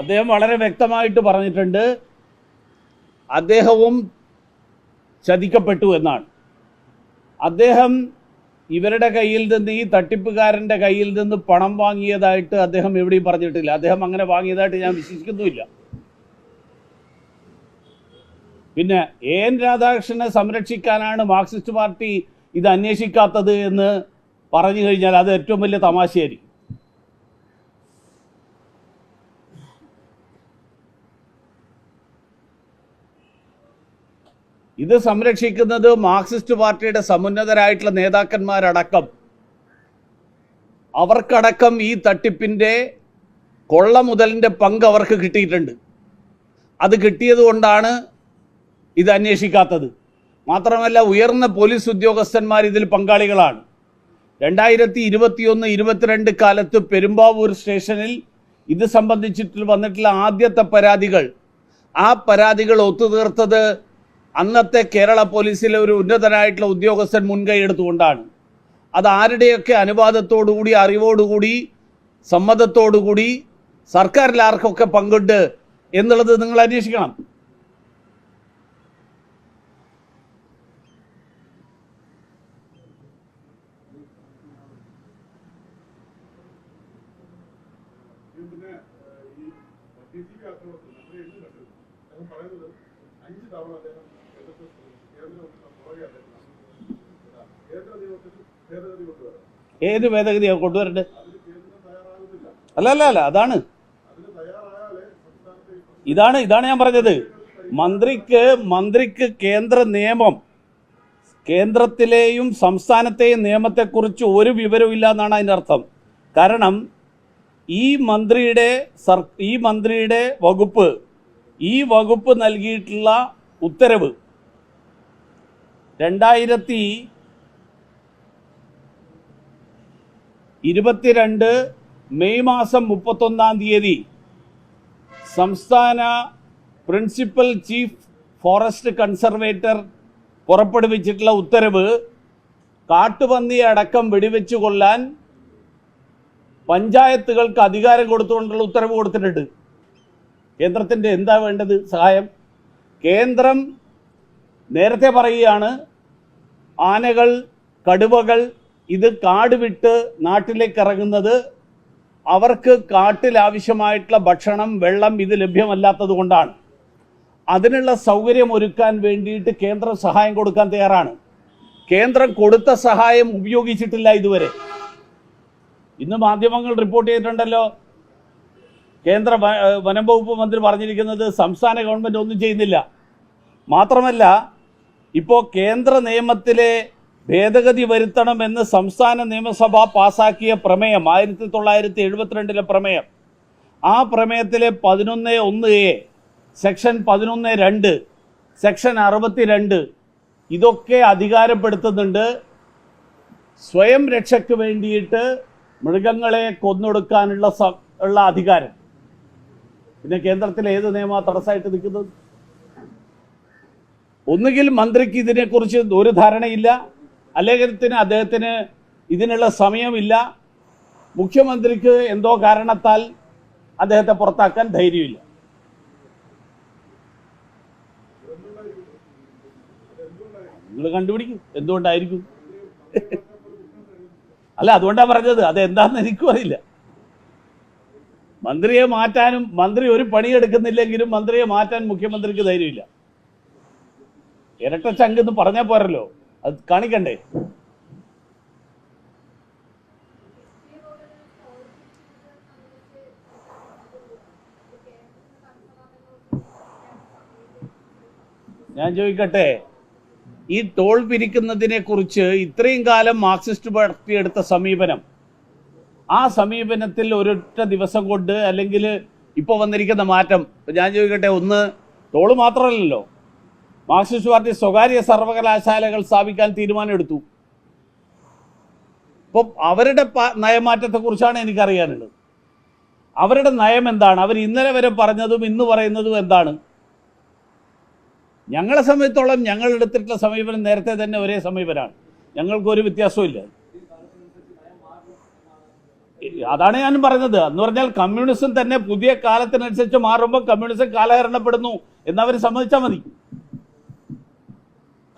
അദ്ദേഹം വളരെ വ്യക്തമായിട്ട് പറഞ്ഞിട്ടുണ്ട്. അദ്ദേഹവും ചതിക്കപ്പെട്ടു എന്നാണ്. അദ്ദേഹം ഇവരുടെ കയ്യിൽ നിന്ന് ഈ തട്ടിപ്പുകാരന്റെ കയ്യിൽ നിന്ന് പണം വാങ്ങിയതായിട്ട് അദ്ദേഹം എവിടെയും പറഞ്ഞിട്ടില്ല. അദ്ദേഹം അങ്ങനെ വാങ്ങിയതായിട്ട് ഞാൻ വിശ്വസിക്കുന്നുമില്ല. പിന്നെ എ എൻ രാധാകൃഷ്ണനെ സംരക്ഷിക്കാനാണ് മാർക്സിസ്റ്റ് പാർട്ടി ഇത് അന്വേഷിക്കാത്തത് എന്ന് പറഞ്ഞു കഴിഞ്ഞാൽ അത് ഏറ്റവും വലിയ തമാശയായിരിക്കും. ഇത് സംരക്ഷിക്കുന്നത് മാർക്സിസ്റ്റ് പാർട്ടിയുടെ സമുന്നതരായിട്ടുള്ള നേതാക്കന്മാരടക്കം. അവർക്കടക്കം ഈ തട്ടിപ്പിന്റെ കൊള്ള മുതലിന്റെ പങ്ക് അവർക്ക് കിട്ടിയിട്ടുണ്ട്. അത് കിട്ടിയത് കൊണ്ടാണ് ഇത് അന്വേഷിക്കാത്തത്. മാത്രമല്ല ഉയർന്ന പോലീസ് ഉദ്യോഗസ്ഥന്മാർ ഇതിൽ പങ്കാളികളാണ്. രണ്ടായിരത്തി ഇരുപത്തിയൊന്ന് ഇരുപത്തിരണ്ട് കാലത്ത് പെരുമ്പാവൂർ സ്റ്റേഷനിൽ ഇത് സംബന്ധിച്ചിട്ട് വന്നിട്ടുള്ള ആദ്യത്തെ പരാതികൾ. ആ പരാതികൾ ഒത്തുതീർത്തത് അന്നത്തെ കേരള പോലീസിലെ ഒരു ഉന്നതനായിട്ടുള്ള ഉദ്യോഗസ്ഥൻ മുൻകൈ എടുത്തുകൊണ്ടാണ്. അത് ആരുടെയൊക്കെ അനുവാദത്തോടുകൂടി അറിവോടുകൂടി സമ്മതത്തോടുകൂടി സർക്കാരിൽ ആർക്കൊക്കെ പങ്കുണ്ട് എന്നുള്ളത് നിങ്ങൾ അന്വേഷിക്കണം. ടിസിപി ആക്രമണത്തിൽ നമ്മൾ എഴുതി കണ്ടത് അദ്ദേഹം പറയുന്നത് അഞ്ച് തവണ അദ്ദേഹം കേന്ദ്രത്തിൽ കേന്ദ്ര പുറകെ അദ്ദേഹം കേന്ദ്ര നിയമത്തിൽ ഭേദഗതി കൊണ്ടുവരാം ഏത് ഭേദഗതിയാണ് അതിന് അല്ല അല്ല അല്ല അതാണ്. ഇതാണ് ഇതാണ് ഞാൻ പറഞ്ഞത്. മന്ത്രിക്ക് മന്ത്രിക്ക് കേന്ദ്ര നിയമം. കേന്ദ്രത്തിലെയും സംസ്ഥാനത്തെയും നിയമത്തെക്കുറിച്ച് ഒരു വിവരവും ഇല്ല എന്നാണ് അതിന്റെ അർത്ഥം. കാരണം ഈ മന്ത്രിയുടെ സർ ഈ മന്ത്രിയുടെ വകുപ്പ് ഈ വകുപ്പ് നൽകിയിട്ടുള്ള ഉത്തരവ് രണ്ടായിരത്തി ഇരുപത്തിരണ്ട് മെയ് മാസം മുപ്പത്തൊന്നാം തീയതി സംസ്ഥാന പ്രിൻസിപ്പൽ ചീഫ് ഫോറസ്റ്റ് കൺസർവേറ്റർ പുറപ്പെടുവിച്ചിട്ടുള്ള ഉത്തരവ് കാട്ടുപന്നി അടക്കം വെടിവെച്ചു കൊല്ലാൻ പഞ്ചായത്തുകൾക്ക് അധികാരം കൊടുത്തുകൊണ്ടുള്ള ഉത്തരവ് കൊടുത്തിട്ടുണ്ട്. കേന്ദ്രത്തിന്റെ എന്താ വേണ്ടത്? സഹായം. കേന്ദ്രം നേരത്തെ പറയുകയാണ് ആനകൾ കടുവകൾ ഇത് കാട് വിട്ട് നാട്ടിലേക്ക് ഇറങ്ങുന്നത് അവർക്ക് കാട്ടിൽ ആവശ്യമായിട്ടുള്ള ഭക്ഷണം വെള്ളം ഇത് ലഭ്യമല്ലാത്തത് കൊണ്ടാണ്. അതിനുള്ള സൗകര്യം ഒരുക്കാൻ വേണ്ടിയിട്ട് കേന്ദ്രം സഹായം കൊടുക്കാൻ തയ്യാറാണ്. കേന്ദ്രം കൊടുത്ത സഹായം ഉപയോഗിച്ചിട്ടില്ല ഇതുവരെ. ഇന്ന് മാധ്യമങ്ങൾ റിപ്പോർട്ട് ചെയ്തിട്ടുണ്ടല്ലോ. കേന്ദ്ര വനം വകുപ്പ് മന്ത്രി പറഞ്ഞിരിക്കുന്നത് സംസ്ഥാന ഗവൺമെന്റ് ഒന്നും ചെയ്യുന്നില്ല. മാത്രമല്ല ഇപ്പോൾ കേന്ദ്ര നിയമത്തിലെ ഭേദഗതി വരുത്തണമെന്ന് സംസ്ഥാന നിയമസഭ പാസാക്കിയ പ്രമേയം ആയിരത്തി തൊള്ളായിരത്തി എഴുപത്തിരണ്ടിലെ പ്രമേയം. ആ പ്രമേയത്തിലെ പതിനൊന്ന് ഒന്ന് എ സെക്ഷൻ പതിനൊന്ന് രണ്ട് സെക്ഷൻ അറുപത്തി രണ്ട് ഇതൊക്കെ അധികാരപ്പെടുത്തുന്നുണ്ട്. സ്വയം രക്ഷയ്ക്ക് വേണ്ടിയിട്ട് മൃഗങ്ങളെ കൊന്നൊടുക്കാനുള്ള ഉള്ള അധികാരം. പിന്നെ കേന്ദ്രത്തിൽ ഏത് നിയമമാണ് തടസ്സമായിട്ട് നിൽക്കുന്നത്? ഒന്നുകിൽ മന്ത്രിക്ക് ഇതിനെക്കുറിച്ച് ഒരു ധാരണയില്ല അല്ലെങ്കിൽ അദ്ദേഹത്തിന് ഇതിനുള്ള സമയമില്ല. മുഖ്യമന്ത്രിക്ക് എന്തോ കാരണത്താൽ അദ്ദേഹത്തെ പുറത്താക്കാൻ ധൈര്യമില്ല. നിങ്ങൾ കണ്ടുപിടിക്കും. എന്തുകൊണ്ടായിരിക്കും? അല്ല അതുകൊണ്ടാണ് പറഞ്ഞത്. അതെന്താണെന്ന് എനിക്കും അറിയില്ല. മന്ത്രിയെ മാറ്റാനും മന്ത്രി ഒരു പണിയെടുക്കുന്നില്ലെങ്കിലും മന്ത്രിയെ മാറ്റാൻ മുഖ്യമന്ത്രിക്ക് ധൈര്യമില്ല. ഇരട്ട ചങ്ക് എന്ന് പറഞ്ഞാൽ പോരല്ലോ. അത് കാണിക്കണ്ടേ? ഞാൻ ചോദിക്കട്ടെ? ഈ തോൾ പിരിക്കുന്നതിനെ കുറിച്ച് ഇത്രയും കാലം മാർക്സിസ്റ്റ് പാർട്ടി എടുത്ത സമീപനം. ആ സമീപനത്തിൽ ഒരൊറ്റ ദിവസം കൊണ്ട് അല്ലെങ്കിൽ ഇപ്പോൾ വന്നിരിക്കുന്ന മാറ്റം. ഞാൻ ചോദിക്കട്ടെ ഒന്ന് തോൾ മാത്രമല്ലല്ലോ. മാർക്സിസ്റ്റ് പാർട്ടി സ്വകാര്യ സർവകലാശാലകൾ സ്ഥാപിക്കാൻ തീരുമാനമെടുത്തു. ഇപ്പൊ അവരുടെ നയമാറ്റത്തെ നയമാറ്റത്തെക്കുറിച്ചാണ് എനിക്കറിയാനുള്ളത്. അവരുടെ നയം എന്താണ്? അവർ ഇന്നലെ വരെ പറഞ്ഞതും ഇന്ന് പറയുന്നതും എന്താണ്? ഞങ്ങളെ സമയത്തോളം ഞങ്ങൾ എടുത്തിട്ടുള്ള സമീപനം നേരത്തെ തന്നെ ഒരേ സമീപനമാണ് ഞങ്ങൾക്കൊരു വ്യത്യാസവും ഇല്ല അതാണ് ഞാൻ പറഞ്ഞത് എന്ന് പറഞ്ഞാൽ കമ്മ്യൂണിസം തന്നെ പുതിയ കാലത്തിനനുസരിച്ച് മാറുമ്പോൾ കമ്മ്യൂണിസം കാലഹരണപ്പെടുന്നു എന്നവർ സമ്മതിച്ചാൽ മതി.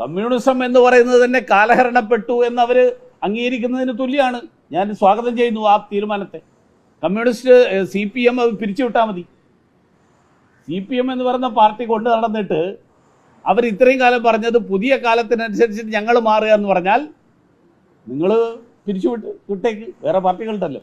കമ്മ്യൂണിസം എന്ന് പറയുന്നത് തന്നെ കാലഹരണപ്പെട്ടു എന്നവർ അംഗീകരിക്കുന്നതിന് തുല്യമാണ് ഞാൻ സ്വാഗതം ചെയ്യുന്നു ആ തീരുമാനത്തെ. കമ്മ്യൂണിസ്റ്റ് സി പി എം പിരിച്ചുവിട്ടാൽ മതി. സി പി എം എന്ന് പറയുന്ന പാർട്ടി കൊണ്ട് നടന്നിട്ട് അവർ ഇത്രയും കാലം പറഞ്ഞത് പുതിയ കാലത്തിനനുസരിച്ച് ഞങ്ങൾ മാറുക എന്ന് പറഞ്ഞാൽ നിങ്ങൾ പിരിച്ചുവിട്ട് വിട്ടേക്ക്. വേറെ പാർട്ടികളുണ്ടല്ലോ.